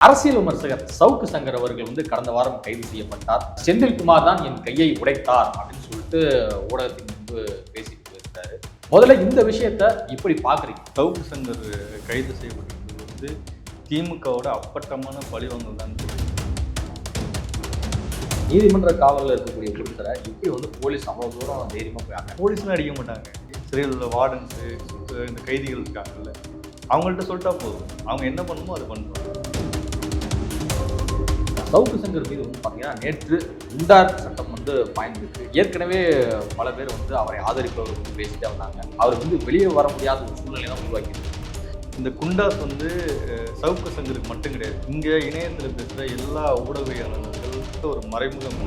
அரசியல் விமர்சகர் சவுக்கு சங்கர் அவர்கள் வந்து கடந்த வாரம் கைது செய்யப்பட்டார். செந்தில்குமார் தான் என் கையை உடைத்தார் அப்படின்னு சொல்லிட்டு ஊடகத்தின் முன்பு பேசிட்டு போயிருக்காரு முதல்ல இந்த விஷயத்த இப்படி பாக்குறீங்க? சவுக்கு சங்கர் கைது செய்யப்பட்டிருந்தது வந்து திமுகவோட அப்பட்டமான பழிவாங்கல் தான். நீதிமன்ற காவலில் இருக்கக்கூடிய ஒருத்தரை இப்படி வந்து போலீஸ் அவ்வளவு தூரம் தைரியமா போய் போலீஸ்லாம் அடிக்க மாட்டாங்க. சிறையில் உள்ள வார்டன்ஸு இந்த கைதிகள் இருக்காங்கல்ல அவங்கள்ட்ட சொல்லிட்டா போதும். அவங்க என்ன பண்ணணுமோ அதை பண்ணுவாங்க. சவுக்கு சங்கர் மீது வந்து பார்த்தீங்கன்னா நேற்று குண்டார் சட்டம் வந்து பாய்ந்திருக்கு. ஏற்கனவே பல பேர் வந்து அவரை ஆதரிப்பவர் வந்து பேசிட்டே வந்தாங்க. அவர் வந்து வெளியே வர முடியாத ஒரு சூழ்நிலை தான் உருவாக்கியிருக்கு. இந்த குண்டாஸ் வந்து சவுக்கு சங்கருக்கு மட்டும் கிடையாது. இங்கே இணையத்தில் பேசுகிற எல்லா ஊடகவியலாளர்களுக்கு ஒரு மறைமுகம்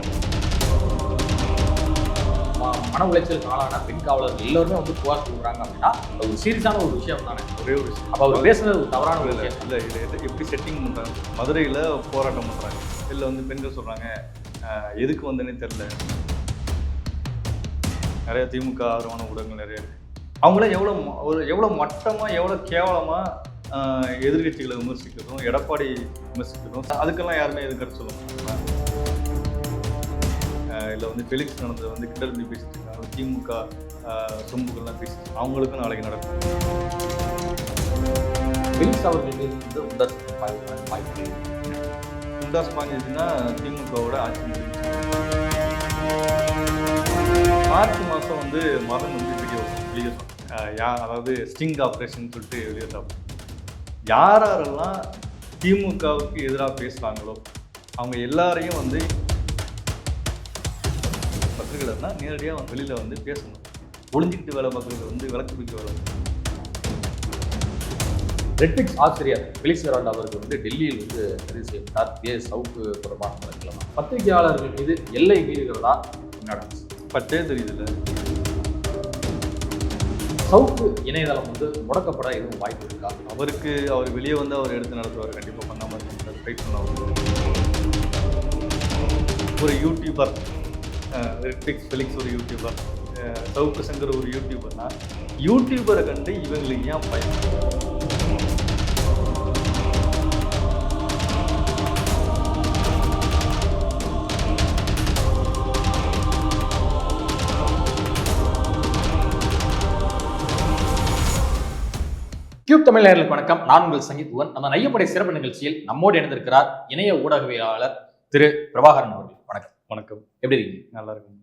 மன உளைச்சலுக்கு ஆளான பெண் காவலர்கள் எல்லாருமே வந்து புகார் கொடுக்குறாங்க அப்படின்னா அது ஒரு சீரியஸான ஒரு விஷயம் தானே? ஒரே ஒரு விஷயம். அப்போ அவர் பேசுறது ஒரு தவறான ஒரு இல்லை இதை எப்படி செட்டிங் பண்ணுறாங்க மதுரையில் போராட்டம் பண்ணுறாங்க இல்லை வந்து பெண்கள் சொல்கிறாங்க எதுக்கு வந்தேனே தெரில நிறைய திமுக ஆதரவான ஊடகங்கள் நிறைய இருக்குது அவங்களாம் எவ்வளோ ஒரு எவ்வளோ மட்டமாக எவ்வளோ கேவலமாக எதிர்கட்சிகளை விமர்சிக்கிறதும் எடப்பாடி விமர்சிக்கிறதும் அதுக்கெல்லாம் யாருமே எது கருத்து சொல்ல இல்லை வந்து ஃபெலிக்ஸ் நடந்தது வந்து கிட்ட இருந்து பேசிட்டு இருக்காங்க. திமுக சொம்புகள்லாம் பேசிட்டு அவங்களுக்கும் நாளைக்கு நடக்கும். ஃபெலிக்ஸ் அவர்கள் வந்து உண்டார் வாய்ப்பு இருக்கு. குண்டாஸ் திமுகவோட ஆட்சி மார்ச் மாதம் வந்து மதன் வந்து வீடியோ வெளியே யா அதாவது ஸ்டிங் ஆப்ரேஷன் சொல்லிட்டு வெளியே சாப்பிடும் யாரெல்லாம் திமுகவுக்கு எதிராக பேசுகிறாங்களோ அவங்க எல்லாரையும் வந்து பத்திரிகைனா நேரடியாக வெளியில் வந்து பேசணும். ஒளிஞ்சிக்கிட்டு வேலை பார்க்குறது வந்து விளக்கு பிடிக்க வேலை ரெட்பிக்ஸ் ஆசிரியர் பெலிக்ஸ் வெராண்டா அவர்கள் வந்து டெல்லியில் வந்து கைது செய்யப்பட்டார். ஏ. சவுக்கு தொடர்பான வழக்கில் பத்திரிகையாளர்கள் மீது எல்லை மீறுகிறதா நடந்துச்சு. பட்டே தெரியுதுல்ல. சவுக்கு இணையதளம் வந்து முடக்கப்பட எதுவும் வாய்ப்பு இருக்கா? அவருக்கு அவர் வெளியே வந்து அவர் எடுத்து நடத்துவார். கண்டிப்பாக பண்ணாமல் ஃபைட் பண்ணுவார் ஒரு யூடியூபர் ரிட்டிக்ஸ் ஃபெலிக்ஸ் ஒரு யூடியூபர் சவுக்கு சங்கர் ஒரு யூடியூபர்னா யூடியூபரை கண்டு இவங்களுக்கு ஏன் பயம் கியூப் தமிழ் வணக்கம். நான் உங்கள் சங்கீத்வன் நம்ம நையப்படை சிறப்பு நிகழ்ச்சியில் நம்மோடு இணைந்திருக்கிறார் இணைய ஊடகவியலாளர் திரு பிரபாகரன் அவர்கள். வணக்கம். வணக்கம். எப்படி இருக்கீங்க? நல்லா இருக்கும்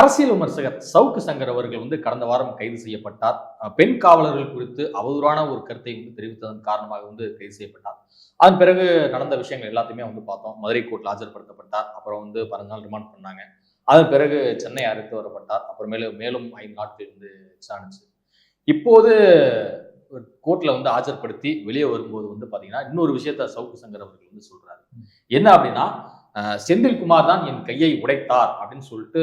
அரசியல் விமர்சகர் சவுக்கு சங்கர் அவர்கள் வந்து கடந்த வாரம் கைது செய்யப்பட்டார். பெண் காவலர்கள் குறித்து அவதூறான ஒரு கருத்தை வந்து தெரிவித்ததன் காரணமாக வந்து கைது செய்யப்பட்டார். அதன் பிறகு நடந்த விஷயங்கள் எல்லாத்தையுமே வந்து பார்த்தோம். மதுரை கோர்ட்டில் ஆஜர்படுத்தப்பட்டார். அப்புறம் வந்து பதினஞ்சு நாள் ரிமாண்ட் பண்ணாங்க. அதன் பிறகு சென்னை அழைத்து வரப்பட்டார். அப்புறமேலு மேலும் ஐந்து நாட்கள் வந்து விசாரிச்சு இப்போது கோர்ட்ல வந்து ஆஜர்படுத்தி வெளியே வரும்போது வந்து பாத்தீங்கன்னா இன்னொரு விஷயத்த சவுக்கு சங்கர் அவர்கள் வந்து சொல்றாரு. என்ன அப்படின்னா செந்தில்குமார் தான் என் கையை உடைத்தார் அப்படின்னு சொல்லிட்டு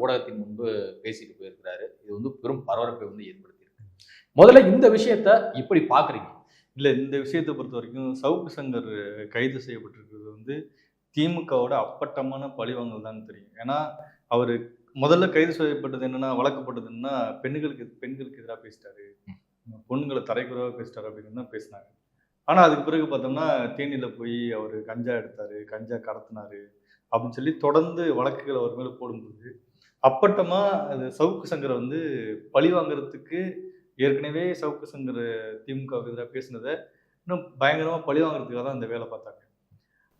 ஊடகத்தின் முன்பு பேசிட்டு போயிருக்கிறாரு. இது வந்து பெரும் பரபரப்பை வந்து ஏற்படுத்தியிருக்கு. முதல்ல இந்த விஷயத்த இப்படி பாக்குறீங்க. இல்லை இந்த விஷயத்தை பொறுத்த வரைக்கும் சவுக்கு சங்கர் கைது செய்யப்பட்டிருக்கிறது வந்து திமுகவோட அப்பட்டமான பழிவாங்கல் தான் தெரியும். ஏன்னா அவர் முதல்ல கைது செய்யப்பட்டது என்னன்னா வழக்கப்பட்டது பெண்களுக்கு பெண்களுக்கு எதிராக பேசிட்டாரு. பொண்ணுங்களை தரைக்குறவாக பேசிட்டார் அப்படின்னு தான் பேசினாங்க ஆனால் அதுக்கு பிறகு பார்த்தோம்னா தேனியில் போய் அவர் கஞ்சா எடுத்தார் கஞ்சா கடத்தினார் அப்படின்னு சொல்லி தொடர்ந்து வழக்குகள் அவர் மேலே போடும்போது அப்பட்டமாக அது சவுக்கு சங்கரை வந்து பழி வாங்குறதுக்கு ஏற்கனவே சவுக்கு சங்கர் திமுக எதிராக பேசினதை இன்னும் பயங்கரமாக பழி வாங்குறதுக்காக தான் இந்த வேலை பார்த்தாங்க.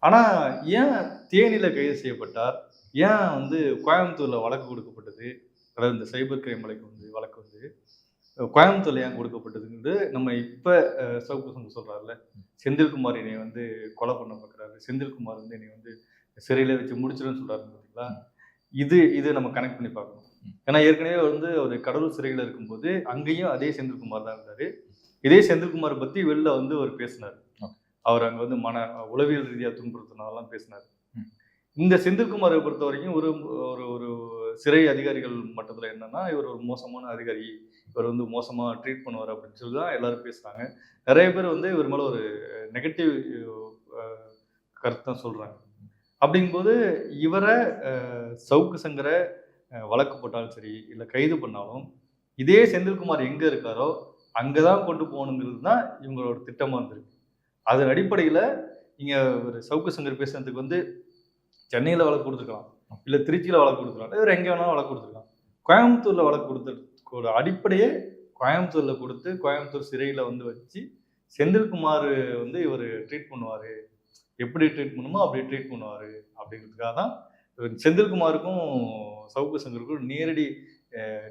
ஆனால் ஏன் தேனியில் கைது செய்யப்பட்டார்? ஏன் வந்து கோயம்புத்தூரில் வழக்கு கொடுக்கப்பட்டது? அதாவது இந்த சைபர் கிரைம் வழக்கு வந்து வழக்கு வந்து கோயம்புத்தூர்ல ஏன் கொடுக்கப்பட்டதுங்கிறது நம்ம இப்போ சவுக்கு சங்கம் சொல்கிறாருல செந்தில்குமார் என்னை வந்து கொலை பண்ண பார்க்குறாரு. செந்தில்குமார் வந்து என்னை வந்து சிறையில் வச்சு முடிச்சிருன்னு சொல்கிறாரு பார்த்தீங்களா? இது இது நம்ம கனெக்ட் பண்ணி பார்க்கணும். ஏன்னா ஏற்கனவே வந்து அவர் கடலூர் சிறையில் இருக்கும்போது அங்கேயும் அதே செந்தில்குமார் தான் இருந்தார். இதே செந்தில்குமார் பற்றி வெளில வந்து அவர் பேசினார். அவர் அங்கே வந்து மன உளவியல் ரீதியாக துன்புறுத்தினாலாம் பேசினார். இந்த செந்தில்குமாரை பொறுத்த வரைக்கும் ஒரு ஒரு ஒரு சிறை அதிகாரிகள் மட்டத்தில் என்னன்னா இவர் ஒரு மோசமான அதிகாரி இவர் வந்து மோசமாக ட்ரீட் பண்ணுவார் அப்படின்னு சொல்லி தான் எல்லாரும் பேசுகிறாங்க நிறைய பேர் வந்து இவர் மேலே ஒரு நெகட்டிவ் கருத்து தான் சொல்கிறாங்க அப்படிங்கும்போது இவரை சவுக்கு சங்கரை வழக்கு போட்டாலும் சரி இல்லை கைது பண்ணாலும் இதே செந்தில்குமார் எங்கே இருக்காரோ அங்கே தான் கொண்டு போகணுங்கிறது தான் இவங்களோட திட்டமாக இருந்திருக்கு. அதன் அடிப்படையில் இங்கே ஒரு சவுக்கு சங்கர் பேசுறதுக்கு வந்து சென்னையில் வழக்கு கொடுத்துருக்கலாம் இல்லை திருச்சியில் வழக்கு கொடுத்துருக்காங்க இவர் எங்கே வேணாலும் வழக்கு கொடுத்துருக்காங்க கோயம்புத்தூரில் வழக்கு கொடுத்த அடிப்படையே கோயம்புத்தூரில் கொடுத்து கோயம்புத்தூர் சிறையில் வந்து வச்சு செந்தில்குமார் வந்து இவர் ட்ரீட் பண்ணுவார். எப்படி ட்ரீட் பண்ணுமோ அப்படி ட்ரீட் பண்ணுவார் அப்படிங்கிறதுக்காக தான் இவர் செந்தில்குமாருக்கும் சவுக்கு சங்கருக்கும் நேரடி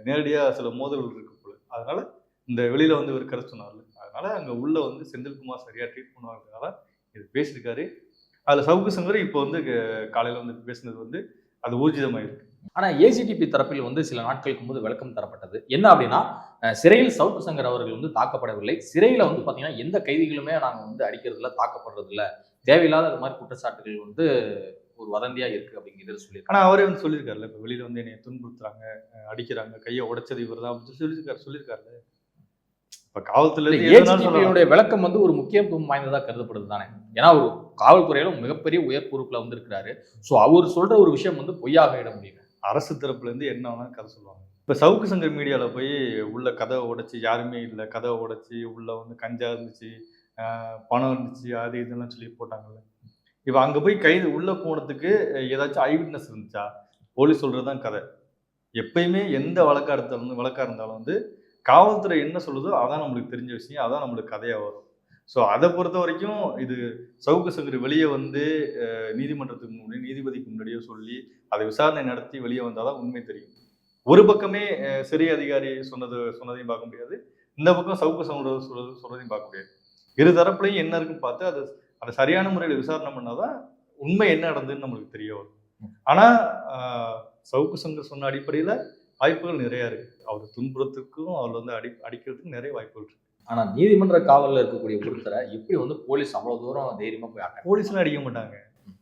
நேரடியாக சில மோதல்கள் இருக்கு போல. அதனால் இந்த வெளியில் வந்து இவர் கரை சொன்னார்ல. அதனால் அங்கே உள்ளே வந்து செந்தில்குமார் சரியாக ட்ரீட் பண்ணுவாங்கிறதுனால இது பேசியிருக்காரு. அதில் சவுக்கு சங்கர் இப்போ வந்து காலையில் வந்து பேசினது வந்து அது ஊர்ஜிதமாயிருக்கு. ஆனா ஏஜிடிபி தரப்பில் வந்து சில நாட்களுக்கு முன்பு விளக்கம் தரப்பட்டது. என்ன அப்படின்னா சிறையில் சவுக்கு சங்கர் அவர்கள் வந்து தாக்கப்படவில்லை. சிறையில வந்து பாத்தீங்கன்னா எந்த கைதிகளுமே நாங்க வந்து அடிக்கிறதுல தாக்கப்படுறது இல்ல தேவையில்லாத அது மாதிரி குற்றச்சாட்டுகள் வந்து ஒரு வதந்தியா இருக்கு அப்படிங்கிறது சொல்லியிருக்காங்க. ஆனா அவரே வந்து சொல்லியிருக்காருல்ல இப்போ வெளியில வந்து என்னை துன்புறுத்துறாங்க அடிக்கிறாங்க கையை உடைச்சது இவர் தான் அப்படின்னு சொல்லியிருக்காரு சொல்லியிருக்காருல்ல. இப்ப காவல்துறை விளக்கம் வந்து ஒரு முக்கியத்துவம் வாய்ந்ததா கருதப்படுது தானே? ஏன்னா அவர் காவல்துறையில மிகப்பெரிய உயர் பொறுப்புல வந்திருக்கிறாரு. ஸோ அவர் சொல்ற ஒரு விஷயம் வந்து பொய்யாக இட முடியல. அரசு தரப்புல இருந்து என்ன வேணாலும் கதை சொல்லுவாங்க. இப்ப சவுக்கு சங்கர் மீடியால போய் உள்ள கதவை உடைச்சு யாருமே இல்லை கதவை உடைச்சு உள்ள வந்து கஞ்சா இருந்துச்சு பணம் இருந்துச்சு அது இதெல்லாம் சொல்லி போட்டாங்கல்ல. இப்போ அங்கே போய் கைது உள்ளே போனதுக்கு ஏதாச்சும் ஐ இருந்துச்சா? போலீஸ் சொல்றதுதான் கதை. எப்பயுமே எந்த வழக்காக இருந்தாலும் வழக்காக இருந்தாலும் வந்து காவல்துறை என்ன சொல்லுதோ அதான் நம்மளுக்கு தெரிஞ்ச விஷயம் அதான் நம்மளுக்கு கதையாக வரும். ஸோ அதை பொறுத்த வரைக்கும் இது சவுக்கு சங்கர் வெளியே வந்து நீதிமன்றத்துக்கு முன்னாடி நீதிபதிக்கு முன்னாடியோ சொல்லி அதை விசாரணை நடத்தி வெளியே வந்தால் தான் உண்மை தெரியும். ஒரு பக்கமே சிறிய சிறை அதிகாரி சொன்னது சொன்னதையும் பார்க்க முடியாது. இந்த பக்கம் சவுக்கு சங்கர் சொல்றது சொல்றதையும் பார்க்க முடியாது. இரு தரப்புலையும் என்ன இருக்குன்னு பார்த்து அது அதை சரியான முறையில் விசாரணை பண்ணாதான் உண்மை என்ன நடந்ததுன்னு நம்மளுக்கு தெரிய வரும். ஆனால் சவுக்கு சங்கர் சொன்ன அடிப்படையில் வாய்ப்புகள் நிறைய இருக்குது அவர் துன்புறத்துக்கும் அவர் வந்து அடி அடிக்கிறதுக்கும் நிறைய வாய்ப்புகள் இருக்குது ஆனா நீதிமன்ற காவல்ல இருக்கக்கூடிய ஒருத்தரை எப்படி வந்து போலீஸ் அவ்வளவு தூரம் தைரியமா போய் போலீஸ்லாம் அடிக்க மாட்டாங்க.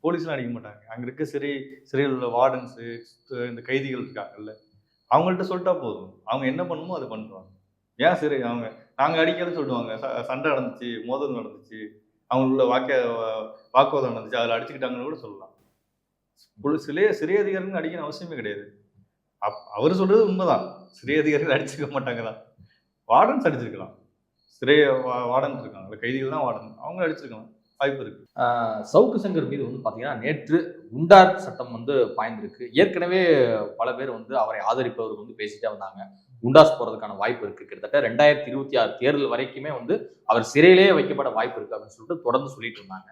போலீஸ்லாம் அடிக்க மாட்டாங்க. அங்க இருக்க சிறை சிறையில் உள்ள வார்டன்ஸு இந்த கைதிகள் இருக்காங்கல்ல அவங்கள்ட்ட சொல்லிட்டா போதும். அவங்க என்ன பண்ணுமோ அதை பண்ணுவாங்க ஏன் சிறை அவங்க நாங்க அடிக்கிறதுன்னு சொல்லுவாங்க. ச- சண்டை நடந்துச்சு மோதல் நடந்துச்சு அவங்களுள்ள வாக்க வாக்குவாதம் நடந்துச்சு அதில் அடிச்சுக்கிட்டாங்கன்னு கூட சொல்லலாம். புலி- சிறை அதிகாரிகள் அடிக்கணும் அவசியமே கிடையாது. அப் அவர் சொல்றது உண்மைதான். சிறை அதிகாரிகள் அடிச்சுக்க மாட்டாங்க தான். வார்டன்ஸ் அடிச்சிருக்கலாம். சிறை வார்டன் இருக்காங்க கைதிகள் தான் வார்டன் அவங்க அடிச்சிருக்கலாம் வாய்ப்பு இருக்கு. சவுக்கு சங்கர் மீது வந்து பாத்தீங்கன்னா நேற்று குண்டார் சட்டம் வந்து பாய்ந்திருக்கு. ஏற்கனவே பல பேர் வந்து அவரை ஆதரிப்பவர் வந்து பேசிட்டே வந்தாங்க. குண்டாஸ் போறதுக்கான வாய்ப்பு இருக்கு. கிட்டத்தட்ட ரெண்டாயிரத்தி இருபத்தி ஆறு தேர்தல் வரைக்குமே வந்து அவர் சிறையிலேயே வைக்கப்பட வாய்ப்பு இருக்கு அப்படின்னு சொல்லிட்டு தொடர்ந்து சொல்லிட்டு இருந்தாங்க.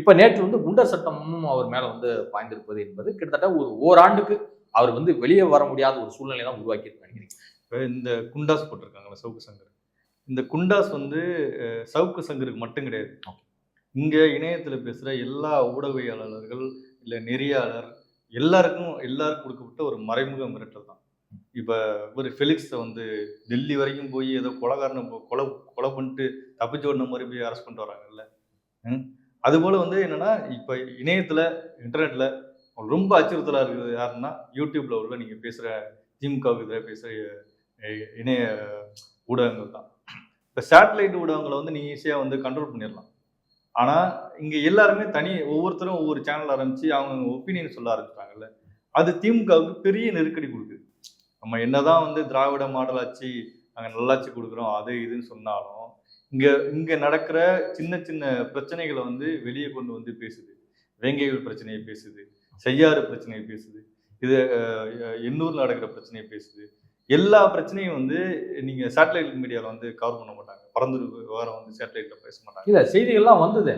இப்ப நேற்று வந்து குண்டர் சட்டமும் அவர் மேல வந்து பாய்ந்திருப்பது என்பது கிட்டத்தட்ட ஒரு ஓராண்டுக்கு அவர் வந்து வெளியே வர முடியாத ஒரு சூழ்நிலை தான் உருவாக்கி நினைக்கிறீங்க இப்போ இந்த குண்டாஸ் போட்டிருக்காங்களா சவுக்கு சங்கர். இந்த குண்டாஸ் வந்து சவுக்கு சங்கருக்கு மட்டும் கிடையாது. இங்க இணையத்துல பேசுற எல்லா ஊடகவியலாளர்கள் இல்ல நெறியாளர் எல்லாருக்கும் எல்லாருக்கும் கொடுக்கப்பட்ட ஒரு மறைமுக மிரட்டல் தான். இப்ப ஒரு ஃபெலிக்ஸை வந்து டெல்லி வரைக்கும் போய் ஏதோ கொலகாரனை கொலை கொலை பண்ணிட்டு தப்பிச்சு ஓடின மாதிரி போய் அரெஸ்ட் பண்ணிட்டு வராங்கல்ல? அதுபோல வந்து என்னன்னா இப்ப இணையத்துல இன்டர்நெட்ல ரொம்ப அச்சுறுத்தலா இருக்குது. யாருன்னா யூடியூப்ல உள்ள நீங்க பேசுற திமுகவுக்கு எதிராக அஹ், இணைய ஊடகங்கள் தான். இப்போ சேட்டலைட் ஊடகங்களை வந்து நீ ஈஸியாக வந்து கண்ட்ரோல் பண்ணிடலாம். ஆனால் இங்கே எல்லாருமே தனி ஒவ்வொருத்தரும் ஒவ்வொரு சேனல் ஆரம்பித்து அவங்க ஒப்பீனியன் சொல்ல ஆரம்பிச்சிட்டாங்கல்ல. அது திமுகவுக்கு பெரிய நெருக்கடி கொடுக்குது. நம்ம என்னதான் வந்து திராவிட மாடலாட்சி நாங்கள் நல்லாட்சி கொடுக்குறோம் அது இதுன்னு சொன்னாலும் இங்கே இங்கே நடக்கிற சின்ன சின்ன பிரச்சனைகளை வந்து வெளியே கொண்டு வந்து பேசுது. வேங்கைகள் பிரச்சனையை பேசுது செய்யாறு பிரச்சனையை பேசுது இது எண்ணூரில் நடக்கிற பிரச்சனையை பேசுது. எல்லா பிரச்சனையும் வந்து நீங்க சேட்டலைட் மீடியால வந்து கவர் பண்ண மாட்டாங்க. பரந்தூர் விவகாரம் வந்து சேட்டலைட்ல பேச மாட்டாங்க. இல்ல செய்திகள்லாம் வந்தது.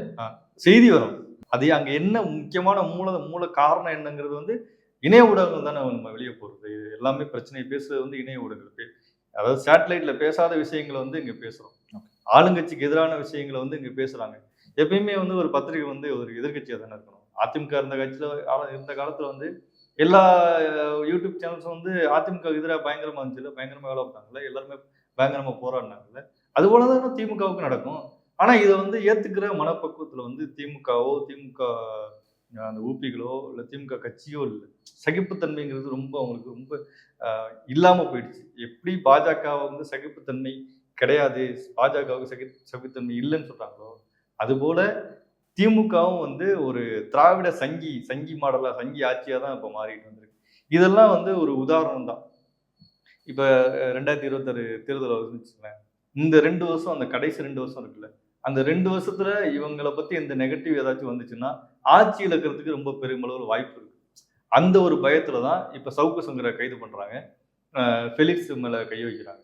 செய்தி வரும். அது அங்க என்ன முக்கியமான மூல மூல காரணம் என்னங்கிறது வந்து இணைய ஊடகங்கள் தானே நம்ம வெளியே போறது. இது எல்லாமே பிரச்சனையை பேசுறது வந்து இணைய ஊடகங்கள் அதாவது சேட்டலைட்ல பேசாத விஷயங்களை வந்து இங்க பேசுறோம். ஆளுங்கட்சிக்கு எதிரான விஷயங்களை வந்து இங்க பேசுறாங்க. எப்பயுமே வந்து ஒரு பத்திரிகை வந்து ஒரு எதிர்க்கட்சியா தானே இருக்கணும். அதிமுக இருந்த கட்சியில இருந்த காலத்துல வந்து எல்லா யூடியூப் சேனல்ஸும் வந்து அதிமுக எதிராக பயங்கரமாக இருந்துச்சுல பயங்கரமாக வேலை பார்த்தாங்கல்ல எல்லாருமே பயங்கரமாக போராடினாங்கல்ல. அது போலதான் திமுகவுக்கு நடக்கும். ஆனால் இதை வந்து ஏற்றுக்கிற மனப்பக்குவத்தில் வந்து திமுகவோ திமுக அந்த ஊபிகளோ இல்லை திமுக கட்சியோ இல்லை சகிப்புத்தன்மைங்கிறது ரொம்ப அவங்களுக்கு ரொம்ப இல்லாமல் போயிடுச்சு. எப்படி பாஜக வந்து சகிப்புத்தன்மை கிடையாது பாஜகவுக்கு சகி சகிப்புத்தன்மை இல்லைன்னு சொல்கிறாங்களோ அதுபோல திமுகவும் வந்து ஒரு திராவிட சங்கி சங்கி மாடலாக சங்கி ஆட்சியாக தான் இப்போ மாறிட்டு வந்திருக்கு. இதெல்லாம் வந்து ஒரு உதாரணம் தான். இப்போ ரெண்டாயிரத்தி இருபத்தாறு தேர்தல் வருதுன்னு வச்சுக்கோங்களேன். இந்த ரெண்டு வருஷம் அந்த கடைசி ரெண்டு வருஷம் இருக்குல்ல அந்த ரெண்டு வருஷத்துல இவங்களை பத்தி இந்த நெகட்டிவ் ஏதாச்சும் வந்துச்சுன்னா ஆட்சி இழக்கிறதுக்கு ரொம்ப பெருமளவு வாய்ப்பு இருக்கு. அந்த ஒரு பயத்துல தான் இப்ப சவுக்கு சங்கரை கைது பண்றாங்க. ஃபெலிக்ஸ் மேல கை வைக்கிறாங்க.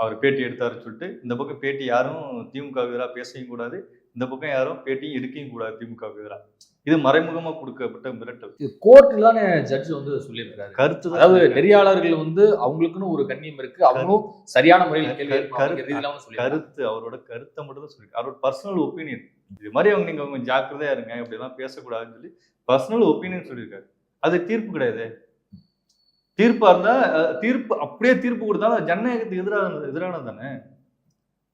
அவர் பேட்டி எடுத்தாருன்னு சொல்லிட்டு இந்த பக்கம் பேட்டி யாரும் திமுக எதிராக பேசவும் கூடாது. இந்த பக்கம் யாரும் பேட்டியும் எடுக்கவும் கூடாது திமுக எதிராக இது மறைமுகமா கொடுக்கப்பட்ட மிரட்டல். கோர்ட்ல தானே ஜட்ஜ் வந்து சொல்லியிருக்காரு கருத்து அதாவது. நெறியாளர்கள் வந்து அவங்களுக்குன்னு ஒரு கண்ணியம் இருக்கு. அவங்களும் சரியான முறையில் அவங்க. கருத்து அவரோட கருத்தை மட்டும் தான் சொல்லியிருக்காரு. அவரோட பர்சனல் ஒப்பீனியன் இது மாதிரி அவங்க நீங்க கொஞ்சம் ஜாக்கிரதையா இருங்க இப்படிலாம் பேசக்கூடாதுன்னு சொல்லி பர்சனல் ஒப்பீனியன் சொல்லியிருக்காரு. அது தீர்ப்பு கிடையாது. தீர்ப்பா இருந்தா தீர்ப்பு அப்படியே தீர்ப்பு கொடுத்தாலும் ஜனநாயகத்துக்கு எதிரான எதிரானது தானே.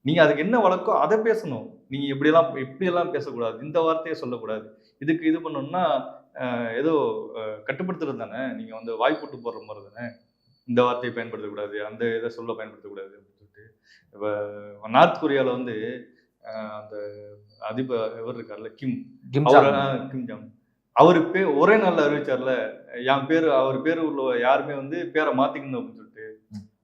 நீங்க அதுக்கு என்ன வழக்கோ அதை பேசணும். நீங்க இப்படியெல்லாம் இப்படியெல்லாம் பேசக்கூடாது. இந்த வார்த்தையை சொல்லக்கூடாது. இதுக்கு இது பண்ணணும்னா ஏதோ கட்டுப்படுத்துறது தானே? நீங்க வந்து வாய்ப்புட்டு போடுற மாதிரி தானே? இந்த வார்த்தையை பயன்படுத்தக்கூடாது அந்த இதை சொல்ல பயன்படுத்தக்கூடாது அப்படின்னு சொல்லிட்டு. இப்போ நார்த் கொரியாவில் வந்து அந்த அதிபர் இவர் இருக்கார்ல கிம். கிம் கிம் ஜாங். அவர் பே ஒரே நாள்ல அறிவிச்சார்ல என் பேர் அவர் பேர் உள்ள யாருமே வந்து பேரை மாத்திக்கணும் அப்படின்னு சொல்லிட்டு.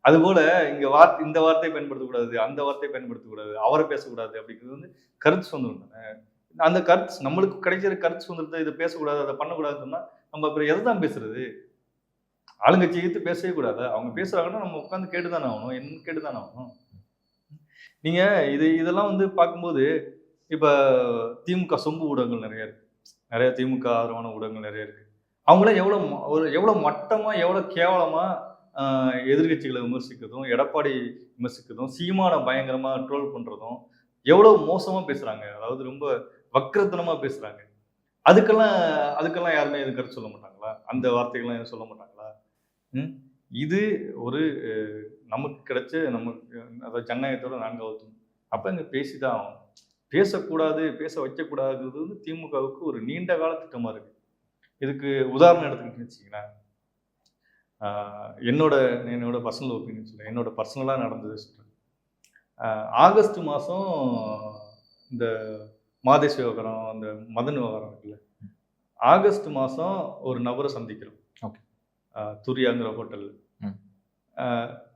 அதுபோல இங்க வார்த்தை இந்த வார்த்தையை பயன்படுத்தக்கூடாது அந்த வார்த்தையை பயன்படுத்தக்கூடாது அவரை பேசக்கூடாது அப்படிங்கிறது வந்து கருத்து சுதந்திரம் தானே? அந்த கருத்து நம்மளுக்கு கிடைக்கிற கருத்து சுதந்திரத்தை இதை பேசக்கூடாது அதை பண்ணக்கூடாதுன்னு சொன்னா நம்ம அப்புறம் எதை தான் பேசுறது? ஆளுங்கட்சி எடுத்து பேசவே கூடாது? அவங்க பேசுறாங்கன்னா நம்ம உட்காந்து கேட்டுதானே ஆகணும் என்ன கேட்டுதானே ஆகணும்? நீங்க இது இதெல்லாம் வந்து பார்க்கும்போது இப்ப திமுக சொம்பு ஊடகங்கள் நிறைய இருக்கு. நிறைய திமுக ஆதரவான ஊடகங்கள் நிறைய இருக்கு. அவங்களாம் எவ்வளவு ஒரு எவ்வளவு மட்டமா எவ்வளவு கேவலமா எதிர்கட்சிகளை எதிர்க்கட்சிகளை விமர்சிக்கிறதும் எடப்பாடி விமர்சிக்கிறதும் சீமான பயங்கரமாக ட்ரோல் பண்ணுறதும் எவ்வளோ மோசமாக பேசுகிறாங்க அதாவது ரொம்ப வக்கரத்தனமாக பேசுகிறாங்க அதுக்கெல்லாம் அதுக்கெல்லாம் யாருமே எதுவும் கருத்து சொல்ல மாட்டாங்களா? அந்த வார்த்தைகள்லாம் எதுவும் சொல்ல மாட்டாங்களா? ம்? இது ஒரு நமக்கு கிடைச்ச நமக்கு அதாவது ஜனநாயகத்தோட நான்காவது தூண். இங்கே பேசி தான் ஆகணும். பேசக்கூடாது பேச வைக்கக்கூடாதுங்கிறது வந்து திமுகவுக்கு ஒரு நீண்ட கால திட்டமாக இருக்குது இதுக்கு உதாரணம் எடுத்துக்கிட்டு வச்சிங்கன்னா என்னோட என்னோட பர்சனல் ஒப்பீனியன் சொல்றேன். என்னோட பர்சனலாக நடந்தது சொல்றேன். ஆஹ் ஆகஸ்ட் மாதம் இந்த மாதேஷ் விவகாரம் அந்த மதன் விவகாரம் இருக்குல்ல. ஆகஸ்ட் மாதம் ஒரு நபரை சந்திக்கிறோம். ஆஹ் துரியாங்கிற ஹோட்டலில்.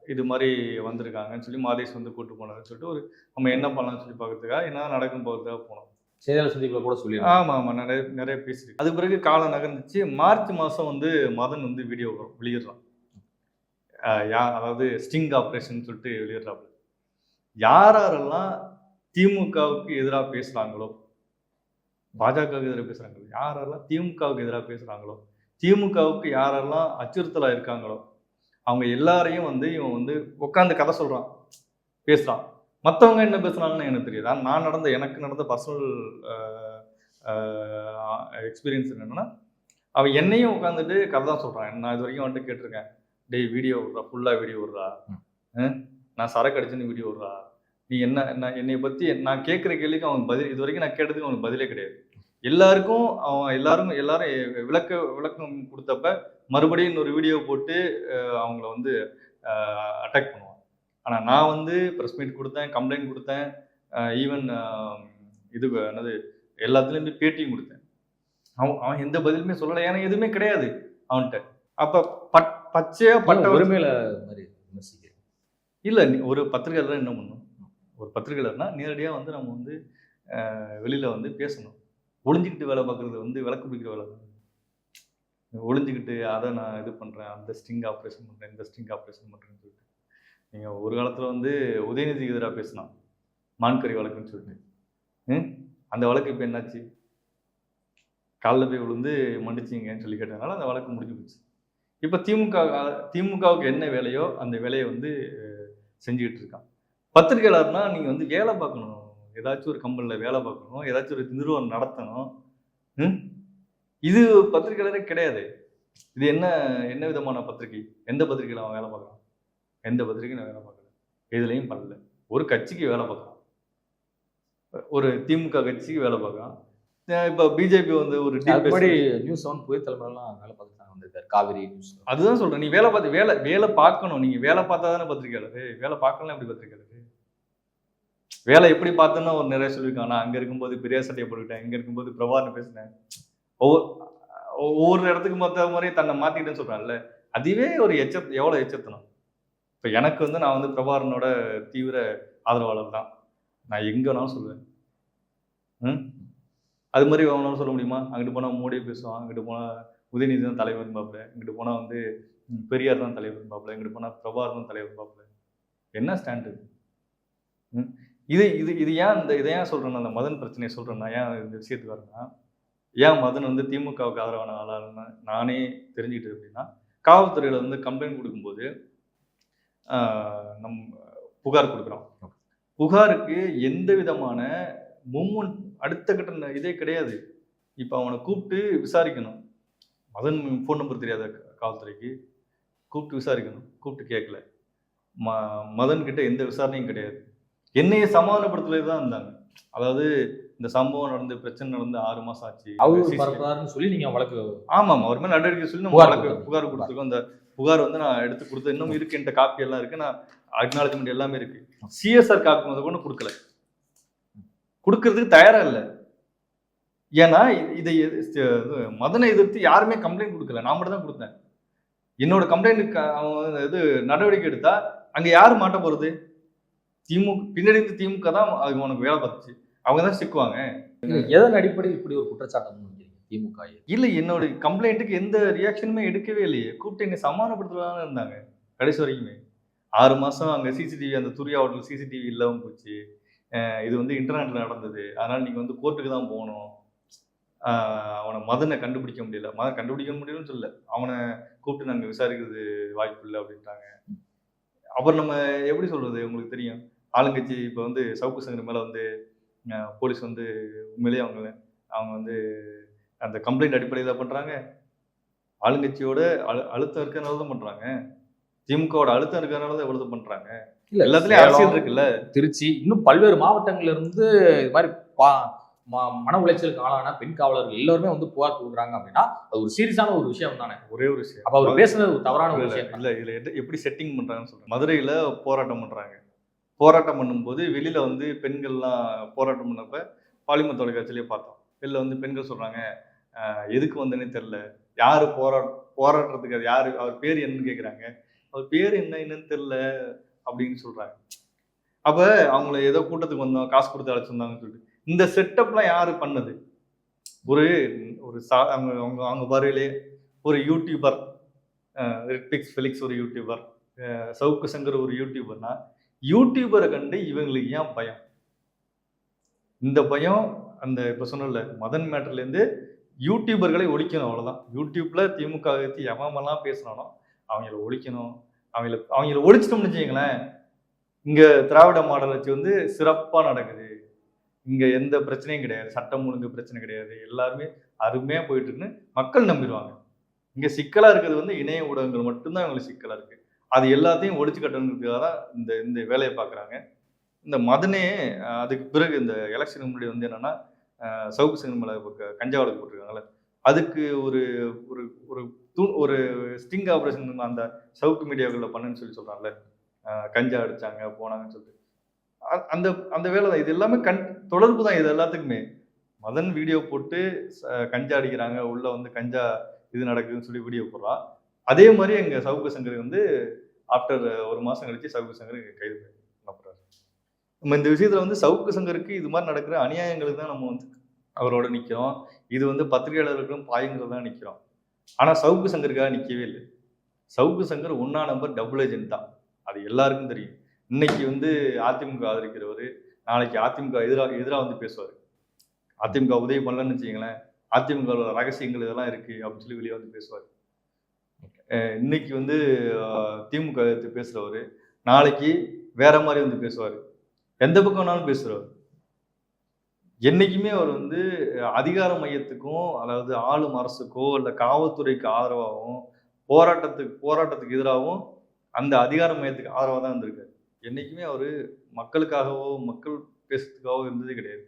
இது மாதிரி வந்திருக்காங்கன்னு சொல்லி மாதேஷ் வந்து கூட்டு போனாருன்னு சொல்லிட்டு ஒரு நம்ம என்ன பண்ணலாம்னு சொல்லி பார்க்கறதுக்காக என்ன நடக்கும் போகிறதுக்காக போனோம். செய்தியாளர் சந்திப்பில் கூட சொல்லி ஆமா ஆமா. நிறைய நிறைய பேசியிருக்கு அதுக்கு பிறகு காலம் நகர்ந்துச்சு. மார்ச் மாசம் வந்து மதன் வந்து வீடியோ வெளியிடுறான். ஆஹ் யா அதாவது ஸ்டிங் ஆப்ரேஷன் சொல்லிட்டு வெளியிடுறாப்புல யார் யாரெல்லாம் திமுகவுக்கு எதிராக பேசுறாங்களோ பாஜகவுக்கு எதிராக பேசுறாங்களோ யாரெல்லாம் திமுகவுக்கு எதிராக பேசுறாங்களோ திமுகவுக்கு யாரெல்லாம் அச்சுறுத்தலா இருக்காங்களோ அவங்க எல்லாரையும் வந்து இவன் வந்து உட்காந்து கதை சொல்றான். பேசுகிறான் மற்றவங்க என்ன பேசுனாங்கன்னு எனக்கு தெரியாது நான் நடந்த எனக்கு நடந்த பர்சனல் எக்ஸ்பீரியன்ஸ் என்னன்னா அவன் என்னையும் உட்காந்துட்டு கதை தான் சொல்றான். நான் இது வரைக்கும் வந்துட்டு கேட்டிருக்கேன். டேய் வீடியோ விட்றா ஃபுல்லா வீடியோ விட்றா. நான் சரக்கு அடிச்சுன்னு வீடியோ விட்றா. நீ என்ன என்ன என்னை பத்தி நான் கேட்குற கேள்விக்கு அவன் பதில் இது வரைக்கும் நான் கேட்டதுக்கு அவனுக்கு பதிலே கிடையாது. எல்லாருக்கும் அவன் எல்லாரும் எல்லாரும் விளக்க விளக்கம் கொடுத்தப்ப மறுபடியும் இன்னொரு வீடியோ போட்டு அவங்கள வந்து அட்டாக் பண்ணுவான். ஆனா நான் வந்து ப்ரெஸ் மீட் கொடுத்தேன் கம்ப்ளைண்ட் கொடுத்தேன் ஈவன் இது என்னது எல்லாத்துலேயும் போய் பேட்டியும் கொடுத்தேன். அவன் அவன் எந்த பதிலுமே சொல்லலை ஏன்னா எதுவுமே கிடையாது அவன்கிட்ட. அப்ப பட் பச்சையா பட்ட ஒரு ஒருமையில மாதிரி விமர்சிக்கிறேன் இல்ல ஒரு பத்திரிகையாளர் என்ன பண்ணணும் ஒரு பத்திரிகையாளர்னா நேரடியா வந்து நம்ம வந்து வெளியில வந்து பேசணும். ஒளிஞ்சுக்கிட்டு வேலை பார்க்கறது வந்து விளக்கு பிடிக்கிற வேலை ஒளிஞ்சுக்கிட்டு அதை நான் இது பண்றேன் அந்த ஸ்டிங் ஆப்ரேஷன் பண்றேன் இந்த ஸ்டிங் ஆப்ரேஷன் பண்றேன்னு சொல்லிட்டு. நீங்கள் ஒரு காலத்தில் வந்து உதயநிதிக்கு எதிராக பேசினான். மான்கறி வழக்குன்னு சொல்லிட்டு. ம்? அந்த வழக்கு இப்போ என்னாச்சு? காலில் போய் விழுந்து மன்னிச்சிங்கன்னு சொல்லி கேட்டதுனால அந்த வழக்கு முடிஞ்சு போச்சு. இப்போ திமுக திமுகவுக்கு என்ன வேலையோ அந்த வேலையை வந்து செஞ்சுக்கிட்டு இருக்கான். பத்திரிகையாளர்னா நீங்கள் வந்து வேலை பார்க்கணும். ஏதாச்சும் ஒரு கம்பெனியில் வேலை பார்க்கணும். ஏதாச்சும் ஒரு நிறுவனம் நடத்தணும். ம்? இது பத்திரிகையாளரே கிடையாது. இது என்ன என்ன விதமான பத்திரிகை? எந்த பத்திரிகையில் அவன் வேலை பார்க்குறான்? எந்த பத்திரிகையும் வேலை பார்க்கல. எதுலேயும் பண்ணல. ஒரு கட்சிக்கு வேலை பார்க்குறான் ஒரு திமுக கட்சிக்கு வேலை பார்க்குறான் இப்போ பிஜேபி வந்து ஒரு. நியூஸ் செவன் புதிய தலைமுறைலாம் வேலை பார்த்துட்டு வந்திருக்காரு காவிரி நியூஸ் அதுதான் சொல்றேன். நீ வேலை பார்த்து வேலை வேலை பார்க்கணும். நீங்க வேலை பார்த்தா தானே பத்திரிக்கையாளர் வேலை பார்க்கலாம் எப்படி பத்திரிக்கையாளர் வேலை எப்படி பார்த்தோன்னா ஒரு நிறைய சொல்லியிருக்கான் நான் அங்க இருக்கும்போது பெரிய சட்டையை போட்டுக்கிட்டேன். இங்க இருக்கும்போது பிரபார்னு பேசினேன். ஒவ்வொரு ஒவ்வொரு இடத்துக்கு மற்ற மாதிரி தன்னை மாத்திக்கிட்டேன்னு சொல்றான்ல. அதுவே ஒரு எச்ச எவ்வளவு எச்சத்தனம். இப்போ எனக்கு வந்து நான் வந்து பிரபாரனோட தீவிர ஆதரவாளர் தான். நான் எங்க வேணாலும் சொல்லுவேன். ம்? அது மாதிரி அவனால சொல்ல முடியுமா? அங்கிட்டு போனால் மோடியை பேசுவான். அங்கிட்டு போனால் உதயநிதி தான் தலைவர் பாப்புல இங்கிட்டு போனால் வந்து பெரியார் தான் தலைவர் பாப்புல இங்கிட்டு போனால் பிரபாகர் தான் தலைவர் பாப்புல என்ன ஸ்டாண்டு ம்? இது இது இது ஏன் இந்த இதை ஏன் சொல்கிறேன்னா அந்த மதன் பிரச்சனையை சொல்கிறேன்னா ஏன் இந்த விஷயத்துக்கு வரேன்னா ஏன் மதன் வந்து திமுகவுக்கு ஆதரவான ஆளாருன்னு நானே தெரிஞ்சுக்கிட்டு அப்படின்னா காவல்துறையில் வந்து கம்ப்ளைண்ட் கொடுக்கும்போது நம் புகார் கொடுக்குறோம். புகாருக்கு எந்த விதமான மும்முன் அடுத்த கட்ட இதே கிடையாது. இப்போ அவனை கூப்பிட்டு விசாரிக்கணும். மதன் ஃபோன் நம்பர் தெரியாத காவல்துறைக்கு கூப்பிட்டு விசாரிக்கணும். கூப்பிட்டு கேட்கல. ம மதன் கிட்ட எந்த விசாரணையும் கிடையாது. என்னைய சமாதானப்படுத்தலே தான் இருந்தாங்க அதாவது இந்த சம்பவம் நடந்து பிரச்சனை நடந்து ஆறு மாசம் ஆச்சு. அவரு சொல்லி நீங்க வழக்கு ஆமாம் அவர் மேல நடவடிக்கை சொல்லி நம்ம புகார் வழக்கு. புகார் கொடுத்துருக்கோம். அந்த புகார் வந்து நான் எடுத்து கொடுத்து இன்னும் இருக்கு என்கிட்ட காப்பி எல்லாம் இருக்கு. நான் அக்னாலஜ்மெண்ட் எல்லாமே இருக்கு. சிஎஸ்ஆர் காப்பி முதல் கொண்டு கொடுக்கல. கொடுக்கறதுக்கு தயாரா இல்லை. ஏன்னா இதை மதனை எதிர்த்து யாருமே கம்ப்ளைண்ட் கொடுக்கல. நான் மட்டும் தான் கொடுத்தேன். என்னோட கம்ப்ளைண்ட் அவன் இது நடவடிக்கை எடுத்தா அங்க யாரு மாட்ட போறது? திமுக பின்னாடி இருந்து திமுக தான் அது உனக்கு வேலை பார்த்துச்சு. அவங்க தான் சிக்குவாங்க. எதன் அடிப்படையில் இப்படி ஒரு குற்றச்சாட்டம் திமுக இல்ல என்னோட கம்ப்ளைண்ட்டுக்கு எந்த ரியாக்ஷனுமே எடுக்கவே இல்லையே. கூப்பிட்டு என்னை சமாதானப்படுத்தலாம் இருந்தாங்க கடைசி வரைக்குமே. ஆறு மாசம் அங்க சிசிடிவி அந்த துரியா ஹோட்டல் சிசிடிவி இல்லாம போச்சு. இது வந்து இன்டர்நெட்ல நடந்தது. அதனால நீங்க வந்து கோர்ட்டுக்கு தான் போகணும். அவனை மதனை கண்டுபிடிக்க முடியல. மதன் கண்டுபிடிக்க முடியலன்னு சொல்லல. அவனை கூப்பிட்டு நாங்க விசாரிக்கிறது வாய்ப்பு இல்லை அப்படின்ட்டாங்க. அப்புறம் நம்ம எப்படி சொல்றது உங்களுக்கு தெரியும். ஆளுங்கட்சி இப்போ வந்து சவுக்கு சங்கர் மேல வந்து போலீஸ் வந்து உண்மையிலேயே அவங்க அவங்க வந்து அந்த கம்ப்ளைண்ட் அடிப்படையில் பண்றாங்க. ஆளுங்கட்சியோட அழு அழுத்தம் இருக்கிறனால தான் பண்றாங்க. திமுகவோட அழுத்தம் இருக்கிறனால தான் இவ்வளவு பண்றாங்க. இல்ல எல்லாத்துலயும் அரசியல் இருக்குல்ல. திருச்சி இன்னும் பல்வேறு மாவட்டங்கள்ல இருந்து இது மாதிரி பா- மன உளைச்சலுக்கு ஆளான பெண் காவலர்கள் எல்லாருமே வந்து புகார் கொடுக்குறாங்க அப்படின்னா அது ஒரு சீரியஸான ஒரு விஷயம் தானே. ஒரே ஒரு விஷயம். அப்ப அவர் பேசுனது ஒரு தவறான ஒரு விஷயம் இல்ல இதுல எப்படி செட்டிங் பண்றாங்கன்னு சொல்றேன். மதுரையில போராட்டம் பண்றாங்க. போராட்டம் பண்ணும்போது வெளியில வந்து பெண்கள்லாம் போராட்டம் பண்ணப்ப பாலிமர் தொலைக்காட்சியிலே பார்த்தோம். வெளில வந்து பெண்கள் சொல்றாங்க "ஆஹ், எதுக்கு வந்தேனே தெரில யார் போரா போராடுறதுக்கு அது யார் அவர் பேர் என்னன்னு கேட்குறாங்க அவர் பேர் என்ன என்னன்னு தெரில அப்படின்னு சொல்கிறாங்க அப்போ அவங்கள ஏதோ கூட்டத்துக்கு வந்தோம் காசு கொடுத்து அழைச்சிருந்தாங்கன்னு சொல்லிட்டு. இந்த செட்டப்லாம் யார் பண்ணது? ஒரு ஒரு சா அவங்க அவங்க அவங்க பார்வையிலே ஒரு யூடியூபர் ரிட்பிக்ஸ் ஃபிலிக்ஸ் ஒரு யூடியூபர் சவுக்கு சங்கர் ஒரு யூடியூபர்னா யூடியூபரை கண்டு இவங்களுக்கு ஏன் பயம்? இந்த பயம் அந்த இப்போ சொன்னல மதன் மேட்டர்லேருந்து யூடியூபர்களை ஒழிக்கணும் அவ்வளோதான் யூடியூப்பில் திமுக பற்றி எவமெல்லாம் பேசினாலும் அவங்கள ஒழிக்கணும். அவங்கள அவங்கள ஒழிச்சிட்டோம்னு வச்சுங்களேன் இங்கே திராவிட மாடல் வச்சு வந்து சிறப்பாக நடக்குது. இங்கே எந்த பிரச்சனையும் கிடையாது. சட்டம் ஒழுங்கு பிரச்சனை கிடையாது. எல்லாருமே அருமையாக போயிட்டுருக்குன்னு மக்கள் நம்பிடுவாங்க. இங்கே சிக்கலாக இருக்கிறது வந்து இணைய ஊடகங்கள் மட்டும்தான் அவங்களுக்கு சிக்கலாக இருக்குது அது எல்லாத்தையும் ஒழிச்சு கட்டணுங்கிறதுக்காக தான் இந்த இந்த வேலையை பார்க்குறாங்க. இந்த மதனே அதுக்கு பிறகு இந்த எலெக்ஷனுக்கு முன்னாடி வந்து என்னென்னா சவுக்கு சங்கம் மேலே போட்டிருக்காங்கல்ல அதுக்கு ஒரு ஒரு ஒரு தூ ஒரு ஸ்டிங் ஆப்ரேஷன் அந்த சவுக்கு மீடியாவில் பண்ணுன்னு சொல்லி சொல்கிறாங்கல்ல கஞ்சா அடிச்சாங்க போனாங்கன்னு சொல்லிட்டு. அந்த அந்த வேலை தான் இது எல்லாமே கண் தொடர்பு தான் இது எல்லாத்துக்குமே. மதன் வீடியோ போட்டு ச- கஞ்சா அடிக்கிறாங்க உள்ளே வந்து கஞ்சா இது நடக்குதுன்னு சொல்லி வீடியோ போடுறான் அதே மாதிரி எங்கள் சவுக்கு சங்கர் வந்து ஆஃப்டர் ஒரு மாதம் கழிச்சு சவுக்கு சங்கர் கைது நம்ம இந்த விஷயத்துல வந்து சவுக்கு சங்கருக்கு இது மாதிரி நடக்கிற அநியாயங்களுக்கு தான் நம்ம வந்து அவரோட நிற்கிறோம் இது வந்து பத்திரிகையாளர்களுக்கும் பாயங்கள் தான் நிற்கிறோம் ஆனால் சவுக்கு சங்கருக்காக நிற்கவே இல்லை. சவுக்கு சங்கர் ஒன்னா நம்பர் டபுள் ஏஜென்ட் தான். அது எல்லாருக்கும் தெரியும். இன்னைக்கு வந்து அதிமுக ஆதரிக்கிறவர் நாளைக்கு அதிமுக எதிராக எதிராக வந்து பேசுவார். அதிமுக உதவி பண்ணலன்னு வச்சுக்கங்களேன் அதிமுக ரகசியங்கள் இதெல்லாம் இருக்குது அப்படின்னு சொல்லி வெளியே வந்து பேசுவார். இன்னைக்கு வந்து திமுக எடுத்து பேசுகிறவர் நாளைக்கு வேற மாதிரி வந்து பேசுவார். எந்த பக்கம் வேணாலும் பேசுறவர். என்னைக்குமே அவர் வந்து அதிகார மையத்துக்கும் அதாவது ஆளும் அரசுக்கோ இல்லை காவல்துறைக்கு ஆதரவாகவும் போராட்டத்துக்கு போராட்டத்துக்கு எதிராகவும் அந்த அதிகார மையத்துக்கு ஆதரவாக தான் இருந்திருக்காரு. என்னைக்குமே அவர் மக்களுக்காகவோ மக்கள் பேசுறதுக்காகவோ இருந்ததே கிடையாது.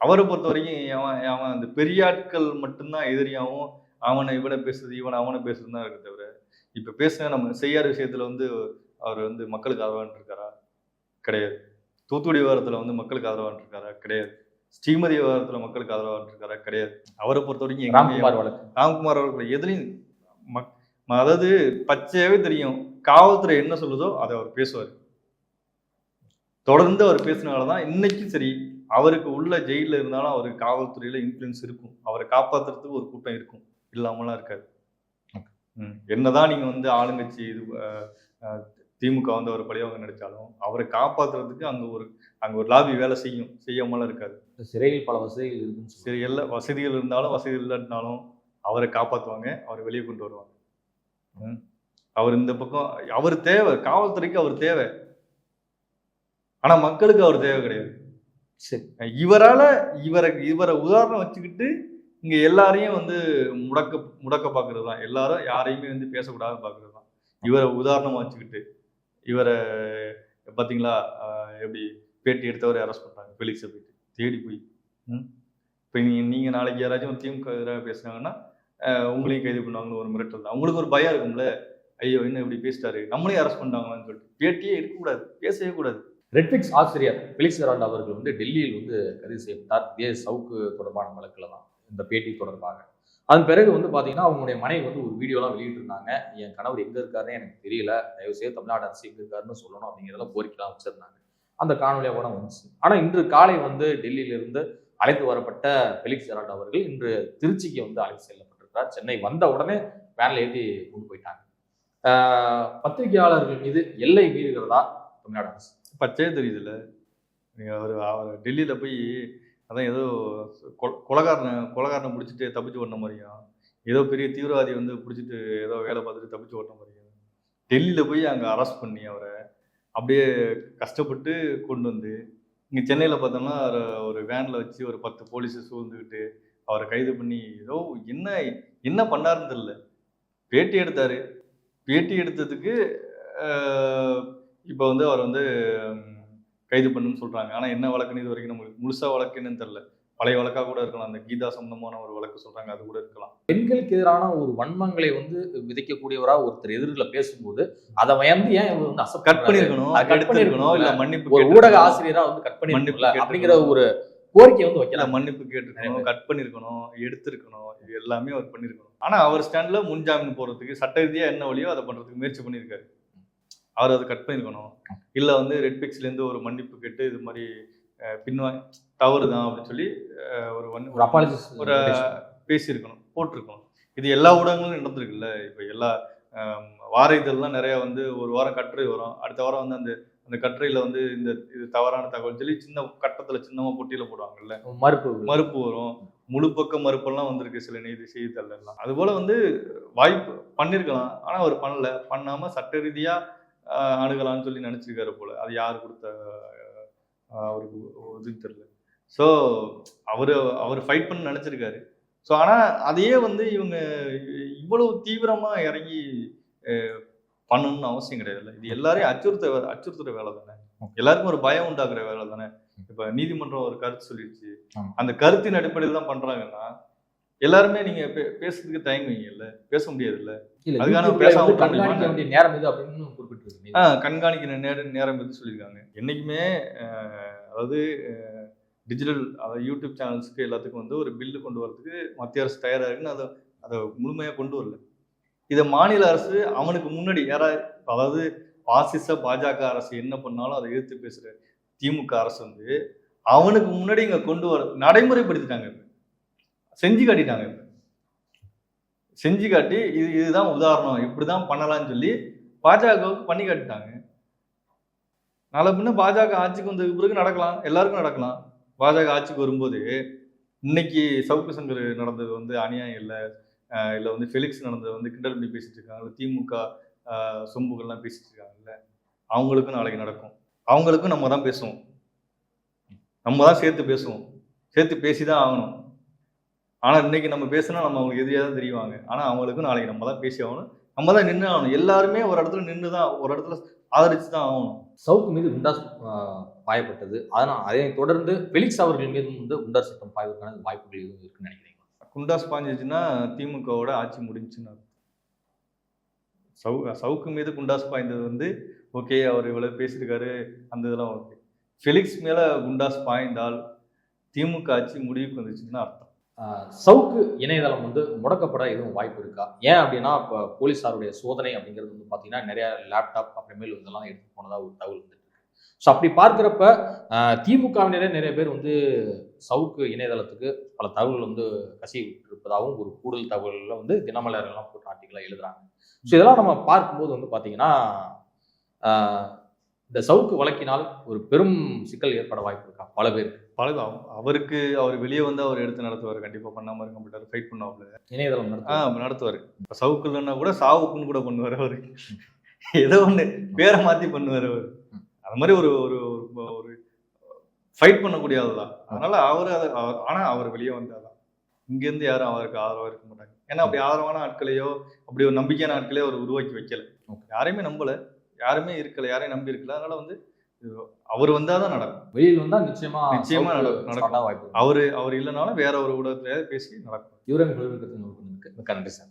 அவரை பொறுத்த வரைக்கும் அவன் அவன் அந்த பெரியாட்கள் மட்டும்தான் எதிரியாகவும் அவனை இவனை பேசுறது இவனை அவனை பேசுறது தான் இருக்கு தவிர இப்போ பேசுன நம்ம செய்யாத விஷயத்தில் வந்து அவர் வந்து மக்களுக்கு ஆதரவான் இருக்காரா கிடையாது. தூத்துக்குடி விவகாரத்தில் வந்து மக்களுக்கு ஆதரவான் இருக்காரா கிடையாது. ஸ்ரீமதி விவகாரத்தில் மக்களுக்கு ஆதரவான் இருக்காரா கிடையாது. அவரை பொறுத்த வரைக்கும் ராம்குமார் வழக்கு. ராம்குமார் அவர்கள் எதுலையும் மக் அதாவது பச்சையாவே தெரியும். காவல்துறை என்ன சொல்லுதோ அதை அவர் பேசுவார். தொடர்ந்து அவர் பேசினால தான் இன்னைக்கும் சரி அவருக்கு உள்ள ஜெயிலில் இருந்தாலும் அவருக்கு காவல்துறையில இன்ஃப்ளூயன்ஸ் இருக்கும். அவரை காப்பாத்துறதுக்கு ஒரு கூட்டம் இருக்கும். இல்லாமலாம் இருக்காது. என்னதான் நீங்க வந்து ஆளுங்கட்சி இது திமுக வந்து அவர் பழிவாங்க நடிச்சாலும் அவரை காப்பாத்துறதுக்கு அங்க ஒரு அங்க ஒரு லாபி வேலை செய்யும் செய்யாமலாம் இருக்காது. சிறையில் பல வசதிகள் இருக்குன்னு சரி எல்லா வசதிகள் இருந்தாலும் வசதி இல்லைன்னாலும் அவரை காப்பாற்றுவாங்க அவரை வெளியே கொண்டு வருவாங்க. அவர் இந்த பக்கம் அவர் தேவை காவல்துறைக்கு அவர் தேவை. ஆனா மக்களுக்கு அவர் தேவை கிடையாது. சரி. இவரால இவரை இவரை உதாரணம் வச்சுக்கிட்டு இங்க எல்லாரையும் வந்து முடக்க முடக்க பாக்குறது தான் எல்லாரும் யாரையுமே வந்து பேசக்கூடாதுன்னு பாக்குறது தான் இவரை உதாரணமா வச்சுக்கிட்டு. இவரை பார்த்தீங்களா எப்படி பேட்டி எடுத்தவரை அரெஸ்ட் பண்ணுறாங்க ஃபெலிக்ஸை போயிட்டு. தேடி போய். ம்? இப்போ நீங்கள் நீங்கள் நாளைக்கு யாராச்சும் திமுக எதிராக பேசுனாங்கன்னா உங்களையும் கைது பண்ணுவாங்கன்னு ஒரு மிரட்டல் தான். அவங்களுக்கு ஒரு பயம் இருக்கும்ல? ஐயோ என்ன இப்படி பேசிட்டாரு? நம்மளையும் அரெஸ்ட் பண்ணாங்களான்னு சொல்லிட்டு. பேட்டியே இருக்கக்கூடாது பேசவே கூடாது. ரெட்ஃபிக்ஸ் ஆசிரியர் பெலிக்ஸ் ஜெரால்டோ அவர்கள் வந்து டெல்லியில் வந்து கைது செய்யப்பட்டார். இதே சவுக்கு தொடர்பான வழக்கில் தான். இந்த பேட்டி தொடர்பாக. அதன் பிறகு வந்து பார்த்தீங்கன்னா அவங்களுடைய மனைவி வந்து ஒரு வீடியோலாம் வெளியிட்டிருந்தாங்க. என் கணவர் எங்கே இருக்காருன்னு எனக்கு தெரியல. தயவுசெய்து தமிழ்நாடு அரசு எங்கே இருக்காருன்னு சொல்லணும் அப்படிங்கிறதெல்லாம் கோரிக்கைலாம் வச்சிருந்தாங்க. அந்த காணொலியாக கூட வந்துச்சு. ஆனால் இன்று காலை வந்து டெல்லியிலிருந்து அழைத்து வரப்பட்ட பெலிக்ஸ் ஜெரால்டோ அவர்கள் இன்று திருச்சிக்கு வந்து அழைத்து செல்லப்பட்டிருக்கிறார். சென்னை வந்த உடனே வேனில் ஏற்றி கொண்டு போயிட்டாங்க. பத்திரிகையாளர்கள் மீது எல்லை மீறுகிறதா தமிழ்நாடு அரசு? பச்சையே தெரியுதுல்ல. நீங்கள் அவர் அவர் டெல்லியில் போய் அதான் ஏதோ கொ- கொலைகாரனை பிடிச்சிட்டு தப்பிச்சு ஓடின மாதிரியும் ஏதோ பெரிய தீவிரவாதி வந்து பிடிச்சிட்டு ஏதோ வேலை பார்த்துட்டு தப்பிச்சு ஓடின மாதிரியும் டெல்லியில் போய் அங்கே அரெஸ்ட் பண்ணி அவரை. அப்படியே கஷ்டப்பட்டு கொண்டு வந்து இங்கே சென்னையில் பார்த்தோம்னா ஒரு- ஒரு வச்சு ஒரு பத்து போலீஸை சூழ்ந்துக்கிட்டு அவரை கைது பண்ணி ஏதோ என்ன என்ன பண்ணாருன்னு தெரியல. பேட்டி எடுத்தார். பேட்டி எடுத்ததுக்கு இப்போ வந்து அவர் வந்து கைது பண்ணுன்னு சொல்றாங்க. ஆனா என்ன வழக்குன்னு இது வரைக்கும் நம்மளுக்கு முழுசா வழக்கு என்னன்னு தெரியல. பழைய வழக்கா கூட இருக்கலாம். அந்த கீதா சம்பந்தமான ஒரு வழக்கு சொல்றாங்க. அது கூட இருக்கலாம். பெண்களுக்கு எதிரான ஒரு வன்மங்களை வந்து விதைக்கக்கூடியவரா ஒருத்தர் எதிரில் பேசும்போது அதை வந்து ஏன் இவர் வந்து கட் அது cut எடுத்திருக்கணும். இல்ல. மன்னிப்பு ஒரு. ஊடக ஆசிரியரா வந்து கட் பண்ணிருக்கணும்ல கேட்டிருக்கணும். அப்படிங்கிற ஒரு கோரிக்கை வந்து வைக்கலாம். மன்னிப்பு கேட்டிருக்கணும். கட் பண்ணிருக்கணும். எடுத்திருக்கணும். இது எல்லாமே அவர் பண்ணிருக்கணும். ஆனா அவர் ஸ்டாண்ட்ல முன்ஜாமீன் போறதுக்கு சட்ட ரீதியா என்ன வழியோ அதை பண்றதுக்கு முயற்சி பண்ணியிருக்காரு. அவர் அதை கட் பண்ணிருக்கணும். இல்ல வந்து ரெட் பிக்ஸ்ல இருந்து ஒரு மன்னிப்பு கேட்டு இது மாதிரி அஹ், பின்வா தவறு தான் அப்படின்னு சொல்லி ஒரு வன்- ஒரு பேசியிருக்கணும். போட்டிருக்கணும். இது எல்லா ஊடகங்களும் நடந்திருக்குல்ல இப்போ எல்லா வார இதழ்லாம் நிறைய வந்து ஒரு வாரம் கட்டுரை வரும். அடுத்த வாரம் வந்து அந்த அந்த கட்டுரையில வந்து இந்த இது தவறான தகவல் சொல்லி சின்ன கட்டத்துல சின்னமா பொட்டியில போடுவாங்கல்ல. மறுப்பு மறுப்பு வரும். முழு பக்க மறுப்பெல்லாம் வந்திருக்கு சில நீதி செய்தித்தாள் எல்லாம் அது போல வந்து வாய்ப்பு பண்ணிருக்கலாம். ஆனா அவர் பண்ணல. பண்ணாம சட்ட ரீதியா ஆஹ், அணுகலாம்னு சொல்லி நினைச்சிருக்காரு போல. அது யார் கொடுத்த அவருக்கு இதுன்னு தெரியல. ஸோ அவரு அவர் ஃபைட் பண்ண நினைச்சிருக்காரு. ஸோ ஆனா அதையே வந்து இவங்க இவ்வளவு தீவிரமா இறங்கி பண்ணணும்னு அவசியம் கிடையாதுல்ல. இது எல்லாரையும் அச்சுறுத்த அச்சுறுத்துற வேலை தானே. எல்லாருக்கும் ஒரு பயம் உண்டாக்குற வேலை தானே. இப்ப நீதிமன்றம் ஒரு கருத்து சொல்லிடுச்சு. அந்த கருத்தின் அடிப்படையில் தான் பண்றாங்கன்னா எல்லாருமே நீங்க பேசுறதுக்கு தயங்குவீங்கல்ல பேச முடியாதுல்ல இல்ல அதுக்கான பேசாம கண்காணிக்க? வேண்டிய நேரம் இது அப்படின்னு குறிப்பிட்டிருக்கு ஆ கண்காணிக்கிற நேரம் நேரம் பற்றி சொல்லியிருக்காங்க என்னைக்குமே அதாவது டிஜிட்டல் அதாவது யூடியூப் சேனல்ஸ்க்கு எல்லாத்துக்கும் வந்து ஒரு பில்லு கொண்டு வரதுக்கு மத்திய அரசு தயாராக இருக்குன்னு அதை அதை முழுமையாக கொண்டு வரல இதை மாநில அரசு அவனுக்கு முன்னாடி யாரா அதாவது பாசிச பாஜக அரசு என்ன பண்ணாலும் அதை எதிர்த்து பேசுற திமுக அரசு வந்து அவனுக்கு முன்னாடி இங்க கொண்டு வர நடைமுறைப்படுத்திட்டாங்க. செஞ்சு காட்டிட்டாங்க செஞ்சு காட்டி இது இதுதான் உதாரணம். இப்படிதான் பண்ணலாம்னு சொல்லி பாஜகவுக்கு பண்ணி காட்டிட்டாங்க. நாளை பின்ன பாஜக ஆட்சிக்கு வந்த பிறகு நடக்கலாம். எல்லாருக்கும் நடக்கலாம். பாஜக ஆட்சிக்கு வரும்போது இன்னைக்கு சவுக்கு சங்கர் நடந்தது வந்து அநியாயம் இல்லை. இல்லை வந்து ஃபெலிக்ஸ் நடந்தது வந்து கிண்டல் பண்ணி பேசிட்டு இருக்காங்க. திமுக சொம்புகள்லாம் பேசிட்டு இருக்காங்கல்ல அவங்களுக்கும் நாளைக்கு நடக்கும். அவங்களுக்கும் நம்ம தான் பேசுவோம். நம்ம தான் சேர்த்து பேசுவோம். சேர்த்து பேசி தான் ஆகணும். ஆனால் இன்னைக்கு நம்ம பேசினா நம்ம அவங்களுக்கு எதிரியாக தான் தெரியுவாங்க ஆனால் அவங்களுக்கும் நாளைக்கு நம்ம தான் பேசி ஆகணும். நம்ம தான் நின்று ஆகணும். எல்லாருமே ஒரு இடத்துல நின்று தான் ஒரு இடத்துல ஆதரிச்சு தான் ஆகணும். சவுக்கு மீது குண்டாஸ் பாயப்பட்டது. அதனால் அதை தொடர்ந்து பெலிக்ஸ் அவர்கள் மீதும் வந்து குண்டார் சட்டம் பாய்வதற்கான வாய்ப்புகள் எதுவும் இருக்குன்னு நினைக்கிறீங்க குண்டாஸ் பாஞ்சிச்சுன்னா திமுகவோட ஆட்சி முடிஞ்சுன்னு. சவு சவுக்கு மீது குண்டாஸ் பாய்ந்தது வந்து ஓகே அவர் இவ்வளவு பேசியிருக்காரு அந்த இதெல்லாம் ஓகே. ஃபெலிக்ஸ் மேல குண்டாஸ் பாய்ந்தால் திமுக ஆட்சி முடிவுக்கு வந்துச்சுன்னு அர்த்தம். சவுக்கு இணையதளம் வந்து முடக்கப்பட எதுவும் வாய்ப்பு இருக்கா? ஏன் அப்படின்னா இப்போ போலீஸாருடைய சோதனை அப்படிங்கிறது வந்து பார்த்தீங்கன்னா நிறைய லேப்டாப் அப்புறமேல் இதெல்லாம் எடுத்து போனதாக ஒரு தகவல் வந்துட்டு ஸோ அப்படி பார்க்குறப்ப திமுகவினரே நிறைய பேர் வந்து சவுக்கு இணையதளத்துக்கு பல தகவல்கள் வந்து கசி இருப்பதாகவும் ஒரு கூடுதல் தகவல்கள் வந்து தினமலர்கள்லாம் போட்டு ஆர்டிக்கலாக எழுதுறாங்க. ஸோ இதெல்லாம் நம்ம பார்க்கும்போது வந்து பார்த்தீங்கன்னா இந்த சவுக்கு வழக்கினால் ஒரு பெரும் சிக்கல் ஏற்பட வாய்ப்பு இருக்கா? பல பேருக்கு. பல அவ- அவருக்கு அவர் வெளியே வந்து அவர் எடுத்து நடத்துவார். கண்டிப்பா பண்ணாம இருக்க மாட்டார். ஃபைட் பண்ணுவாப்ல. இணையதளம் ஆ நடத்தும் நடத்துவார். இப்போ சவுக்குலன்னா கூட சாவுக்குன்னு கூட பண்ணுவார் அவரு. ஏதோ ஒண்ணு. பேரை மாத்தி பண்ணுவார் அவர். அது மாதிரி ஒரு ஒரு ஒரு- ஃபைட் பண்ணக்கூடிய ஆள் தான் அதனால அவர் அதை ஆனா அவர் வெளியே வந்தாதான். இங்கேருந்து யாரும் அவருக்கு ஆதரவா இருக்க மாட்டாங்க. ஏன்னா அப்படி ஆதரவான ஆட்களையோ அப்படி ஒரு நம்பிக்கையான ஆட்களையோ அவர் உருவாக்கி வைக்கல. யாரையுமே நம்பல. யாருமே இருக்கல யாரையும் நம்பி இருக்கல. அதனால வந்து அவர் வந்தாதான் நடக்கும். வெளியில் வந்தா நிச்சயமா நிச்சயமா நடக்கும், நடக்கும். வாய்ப்பு. அவரு அவர் இல்லைனாலும் வேற ஒரு ஊடகத்திலேயே பேசி நடக்கும். குழுவிற்கு மிக்க நன்றி சார்.